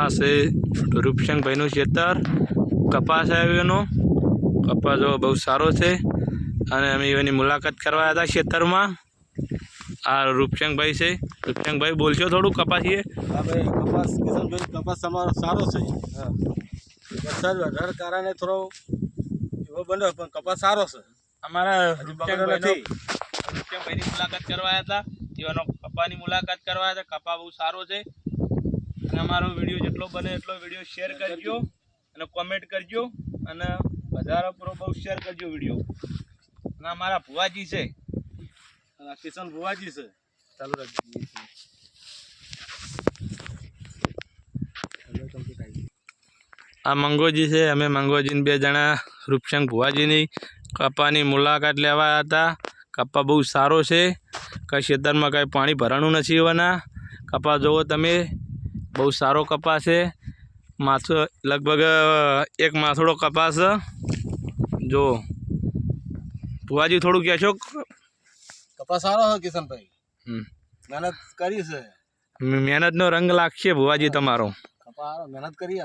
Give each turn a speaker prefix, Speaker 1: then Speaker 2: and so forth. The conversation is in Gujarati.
Speaker 1: આ છે રૂપસંગભાઈનું ખેતર કપાસ આવ્યો એનો કપાસ બહુ સારો છે. અને અમે એની મુલાકાત કરવા હતા ખેતરમાં આ રૂપસંગભાઈ છે. રૂપસંગભાઈ બોલશો થોડું કપાસીએ?
Speaker 2: હા ભાઈ કપાસ કિશનભાઈ કપાસ તમારો સારો છે. વરસાદ વધારે કારણે થોડો એવો બન્યો પણ કપાસ સારો છે.
Speaker 1: અમારા રૂપસંગભાઈની મુલાકાત કરવા હતા. એવાનો કપાની મુલાકાત કરવા હતા. કપા બહુ સારો છે. અને અમારો વીડિયો જેટલો બને એટલો વીડિયો શેર કરજો અને કોમેન્ટ કરજો અને વધારે પૂરો બહુ શેર કરજો વીડિયો. અને અમારા ભુવાજી છે.
Speaker 2: કિશન ભુવાજી છે.
Speaker 1: ચાલુ રાખજો. આ મંગોજી છે. અમે મંગોજીને બે જણા રૂપસંગ ભુવાજીની, કપ્પાની મુલાકાત લેવા હતા. કપ્પા બહુ સારો છે. કંઈ ખેતરમાં કાંઈ પાણી ભરાણું નથી હોવાના. કપા જુઓ તમે બહુ સારો કપાસ છે. માથો લગભગ એક માથોડો કપાસ જો ભુવાજી થોડું કહેશો?
Speaker 2: કપાસ સારો છે કિશનભાઈ. મહેનત કરી છે.
Speaker 1: મહેનતનો રંગ લાગશે ભુવાજી તમારો.
Speaker 2: કપાસ મહેનત કરી.